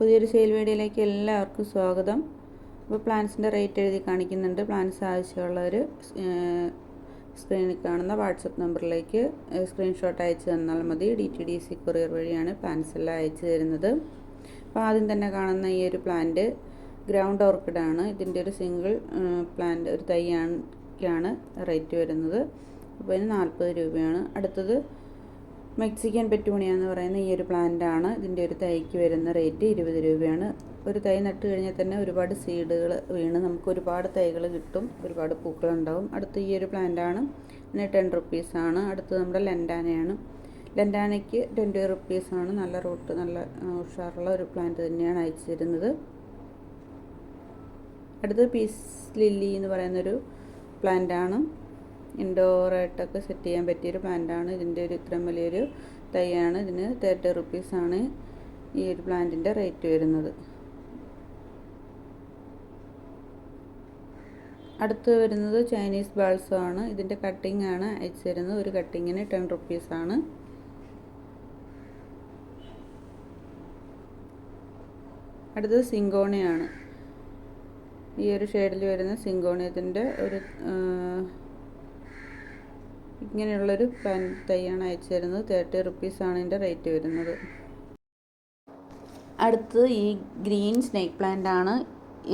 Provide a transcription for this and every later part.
പുതിയൊരു സെയിൽ വീഡിയോയിലേക്ക് എല്ലാവർക്കും സ്വാഗതം. അപ്പോൾ പ്ലാൻസിന്റെ റേറ്റ് എഴുതി കാണിക്കുന്നുണ്ട്. പ്ലാൻസ് ആവശ്യമുള്ളവർ സ്ക്രീനിൽ കാണുന്ന വാട്സപ്പ് നമ്പറിലേക്ക് സ്ക്രീൻഷോട്ട് അയച്ചു തന്നാൽ മതി. D T D C courier വഴിയാണ് പ്ലാൻസ് എല്ലാം അയച്ചു തരുന്നത്. അപ്പോൾ ആദ്യം തന്നെ കാണുന്ന ഈ ഒരു പ്ലാന്റ് ഗ്രൗണ്ട് ഓർക്കിഡാണ് ഇതിന്റെ ഒരു സിംഗിൾ പ്ലാന്റ് ഒരു തൈയാണ് റേറ്റ് വരുന്നത്. അപ്പോൾ ഇതിന് നാൽപ്പത് രൂപയാണ്. അടുത്തത് മെക്സിക്കൻ പെറ്റൂണിയ എന്ന് പറയുന്ന ഈ ഒരു പ്ലാന്റ് ആണ് ഇതിന്റെ ഒരു തൈക്ക് വരുന്ന റേറ്റ് ഇരുപത് രൂപയാണ്. ഒരു തൈ നട്ട് കഴിഞ്ഞാൽ തന്നെ ഒരുപാട് സീഡുകൾ വീണ് നമുക്ക് ഒരുപാട് തൈകൾ കിട്ടും. ഒരുപാട് പൂക്കളുണ്ടാവും. അടുത്ത ഈ ഒരു പ്ലാന്റ് ആണ് ഇതിന് ടെൻ റുപ്പീസാണ് അടുത്തത് നമ്മുടെ ലെൻഡാനയാണ്. ലെൻഡാനയ്ക്ക് ട്വന്റി റുപ്പീസാണ് നല്ല റൂട്ട് നല്ല ഉഷാറുള്ള ഒരു പ്ലാന്റ് തന്നെയാണ് അയച്ചു തരുന്നത്. അടുത്തത് പീസ് ലില്ലി എന്ന് പറയുന്നൊരു പ്ലാന്റ് ആണ് ഇൻഡോറായിട്ടൊക്കെ സെറ്റ് ചെയ്യാൻ പറ്റിയൊരു പ്ലാന്റാണ് ഇതിന്റെ ഒരു ഇത്രയും വലിയൊരു തൈയാണ്. ഇതിന് തേർട്ടി റുപ്പീസാണ് ഈ ഒരു പ്ലാന്റിന്റെ റേറ്റ് വരുന്നത്. അടുത്ത് വരുന്നത് ചൈനീസ് ബാൾസോ ആണ്. ഇതിന്റെ കട്ടിംഗ് ആണ്. അയച്ചു തരുന്നത് ഒരു കട്ടിങ്ങിന് ടെൻ റുപ്പീസാണ് അടുത്തത് സിങ്കോണിയാണ് ഈ ഒരു ഷെയ്ഡിൽ വരുന്ന സിങ്കോണിയത്തിന്റെ ഒരു ഇങ്ങനെയുള്ളൊരു പാൻ തയ്യാണ് അയച്ചു തരുന്നത് തേർട്ടി റുപ്പീസാണ് ഇതിന്റെ റേറ്റ് വരുന്നത്. അടുത്ത് ഈ ഗ്രീൻ സ്നേക്ക് പ്ലാന്റ് ആണ്.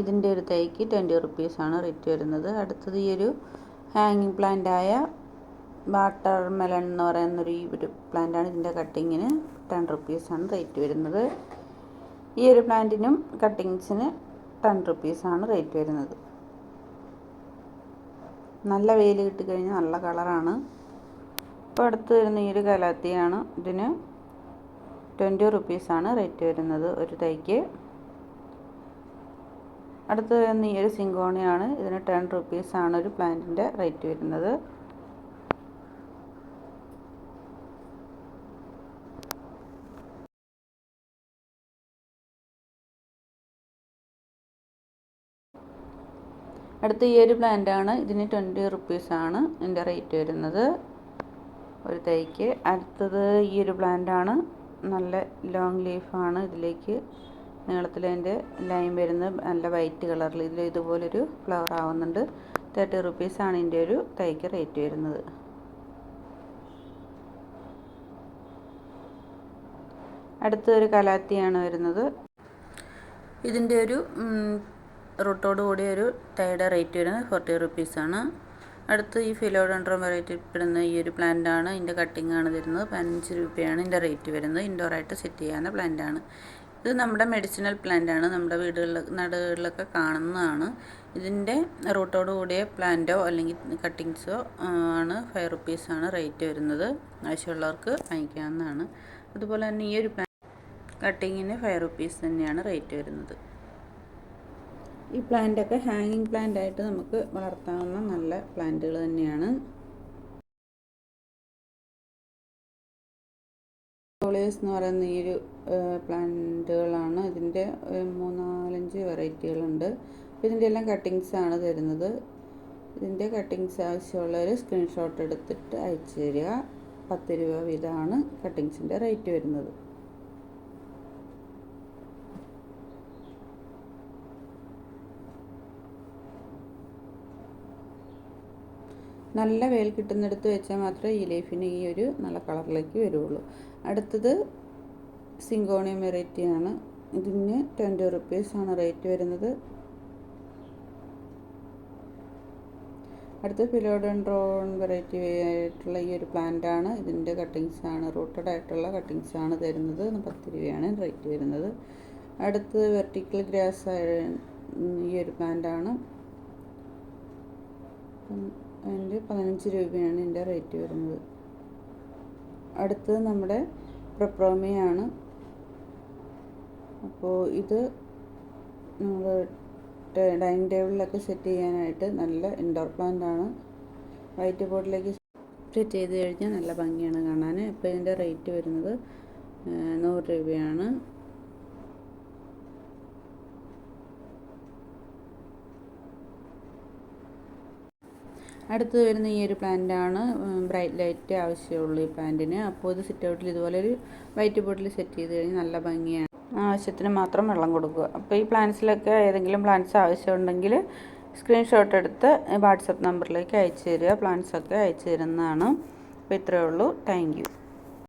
ഇതിന്റെ ഒരു തൈക്ക് ട്വന്റി റുപ്പീസാണ് റേറ്റ് വരുന്നത്. അടുത്തത് ഈ ഒരു ഹാങ്ങിങ് ആയ വാട്ടർ മെലൺ എന്ന് പറയുന്നൊരു ഈ ഒരു പ്ലാന്റാണ് ഇതിന്റെ കട്ടിങ്ങിന് ടെൻ റുപ്പീസാണ് റേറ്റ് വരുന്നത്. ഈ ഒരു പ്ലാന്റിനും കട്ടിങ്സിന് ടെൻ റുപ്പീസാണ് റേറ്റ് വരുന്നത്. നല്ല വെയിൽ കിട്ടിക്കഴിഞ്ഞാൽ നല്ല കളറാണ്. ഇപ്പോൾ അടുത്ത് വരുന്ന ഈ ഒരു കലാത്തിയാണ്. ഇതിന് ട്വന്റി റുപ്പീസാണ് റേറ്റ് വരുന്നത് ഒരു തൈക്ക്. അടുത്ത് വരുന്ന ഈ ഒരു സിങ്കോണിയാണ്. ഇതിന് ടെൻ റുപ്പീസാണ് ഒരു പ്ലാന്റിന്റെ റേറ്റ് വരുന്നത്. അടുത്ത ഈ ഒരു പ്ലാന്റാണ് ഇതിന് ട്വന്റി റുപ്പീസാണ് ഇതിന്റെ റേറ്റ് വരുന്നത്. ഒരു തൈക്ക്. അടുത്തത് ഈ ഒരു പ്ലാന്റാണ് നല്ല ലോങ് ലീഫാണ് ഇതിലേക്ക് നീളത്തിൽ അതിന്റെ ലൈൻ വരുന്നത്. നല്ല വൈറ്റ് കളറിൽ ഇതിൽ ഇതുപോലൊരു ഫ്ലവർ ആവുന്നുണ്ട്. തേർട്ടി റുപ്പീസാണ് ഇതിന്റെ ഒരു തൈക്ക് റേറ്റ് വരുന്നത്. അടുത്തൊരു കലാത്തിയാണ് വരുന്നത്. ഇതിന്റെ ഒരു റൂട്ടോട് കൂടിയ ഒരു ടൈയുടെ റേറ്റ് വരുന്നത് ഫോർട്ടി റുപ്പീസാണ് അടുത്ത് ഈ ഫിലോഡൻഡ്രം വെറൈറ്റി പെടുന്ന ഈ ഒരു പ്ലാന്റ് ആണ്. ഇതിന്റെ കട്ടിംഗ് ആണ് തരുന്നത്. പതിനഞ്ച് രൂപയാണ് ഇതിന്റെ റേറ്റ് വരുന്നത്. ഇൻഡോറായിട്ട് സെറ്റ് ചെയ്യാവുന്ന പ്ലാന്റ് ആണ്. ഇത് നമ്മുടെ മെഡിസിനൽ പ്ലാന്റ് ആണ്. നമ്മുടെ വീടുകളിൽ നടുകളിലൊക്കെ കാണുന്നതാണ്. ഇതിന്റെ റൂട്ടോട് കൂടിയ പ്ലാന്റോ അല്ലെങ്കിൽ കട്ടിങ്സോ ആണ് ഫൈവ് റുപ്പീസാണ് റേറ്റ് വരുന്നത്. ആവശ്യമുള്ളവർക്ക് വാങ്ങിക്കാവുന്നതാണ്. അതുപോലെ തന്നെ ഈ ഒരു പ്ലാൻ കട്ടിങ്ങിന് ഫൈവ് റുപ്പീസ് തന്നെയാണ് റേറ്റ് വരുന്നത്. ഈ പ്ലാന്റൊക്കെ ഹാങ്ങിങ് പ്ലാന്റ് ആയിട്ട് നമുക്ക് വളർത്താവുന്ന നല്ല പ്ലാന്റുകൾ തന്നെയാണ്. കോളിയേഴ്സ് എന്ന് പറയുന്ന ഈ ഒരു പ്ലാന്റുകളാണ്. ഇതിന്റെ മൂന്നാലഞ്ച് വെറൈറ്റികളുണ്ട്. അപ്പോൾ ഇതിന്റെ എല്ലാം കട്ടിങ്സ് ആണ് തരുന്നത്. ഇതിന്റെ കട്ടിങ്സ് ആവശ്യമുള്ളവർ സ്ക്രീൻഷോട്ട് എടുത്തിട്ട് അയച്ചു തരിക. പത്ത് രൂപ വീതമാണ് കട്ടിങ്സിന്റെ റേറ്റ് വരുന്നത്. നല്ല വേൽ കിട്ടുന്നിടത്ത് വെച്ചാൽ മാത്രമേ ഈ ലീഫിന് ഈ ഒരു നല്ല കളറിലേക്ക് വരുള്ളൂ അടുത്തത് സിങ്കോണിയം വെറൈറ്റിയാണ് ഇതിന് ട്വന്റി റുപ്പീസാണ് റേറ്റ് വരുന്നത്. അടുത്ത ഫിലോഡൻഡ്രോൺ വെറൈറ്റി ആയിട്ടുള്ള ഈ ഒരു പ്ലാന്റ് ആണ്. ഇതിന്റെ കട്ടിങ്സ് ആണ് റൂട്ടഡ് ആയിട്ടുള്ള കട്ടിങ്സ് ആണ് തരുന്നത്. പത്ത് രൂപയാണ് റേറ്റ് വരുന്നത്. അടുത്ത് വെർട്ടിക്കൽ ഗ്രാസ് ആയ ഈ ഒരു പ്ലാന്റ് ആണ്. അതിന്റെ പതിനഞ്ച് രൂപയാണ് എന്റെ റേറ്റ് വരുന്നത്. അടുത്തത് നമ്മുടെ പ്രൊപ്രോമയാണ്. അപ്പോൾ ഇത് നമ്മൾ ഡൈനിങ് ടേബിളിലൊക്കെ സെറ്റ് ചെയ്യാനായിട്ട് നല്ല ഇൻഡോർ പ്ലാന്റ് ആണ് വൈറ്റ് ബോർഡിലേക്ക് സെറ്റ് ചെയ്ത് കഴിഞ്ഞാൽ നല്ല ഭംഗിയാണ് കാണാൻ. ഇപ്പോൾ ഇതിന്റെ റേറ്റ് വരുന്നത് നൂറ് രൂപയാണ്. അടുത്ത് വരുന്ന ഈ ഒരു പ്ലാന്റാണ് ബ്രൈറ്റ് ലൈറ്റ് ആവശ്യമുള്ള ഈ പ്ലാന്റിന്. അപ്പോൾ ഇത് സിറ്റ് ഔട്ടിൽ ഇതുപോലെ ഒരു വൈറ്റ് ബോട്ടിൽ സെറ്റ് ചെയ്ത് കഴിഞ്ഞാൽ നല്ല ഭംഗിയാണ്. ആവശ്യത്തിന് മാത്രം വെള്ളം കൊടുക്കുക. അപ്പോൾ ഈ പ്ലാന്റ്സിലൊക്കെ ഏതെങ്കിലും പ്ലാന്റ്സ് ആവശ്യമുണ്ടെങ്കിൽ സ്ക്രീൻഷോട്ട് എടുത്ത് വാട്സപ്പ് നമ്പറിലേക്ക് അയച്ചു തരിക. പ്ലാന്റ്സൊക്കെ അയച്ചു തരുന്നതാണ്. അപ്പോൾ ഇത്രയേ ഉള്ളൂ. താങ്ക്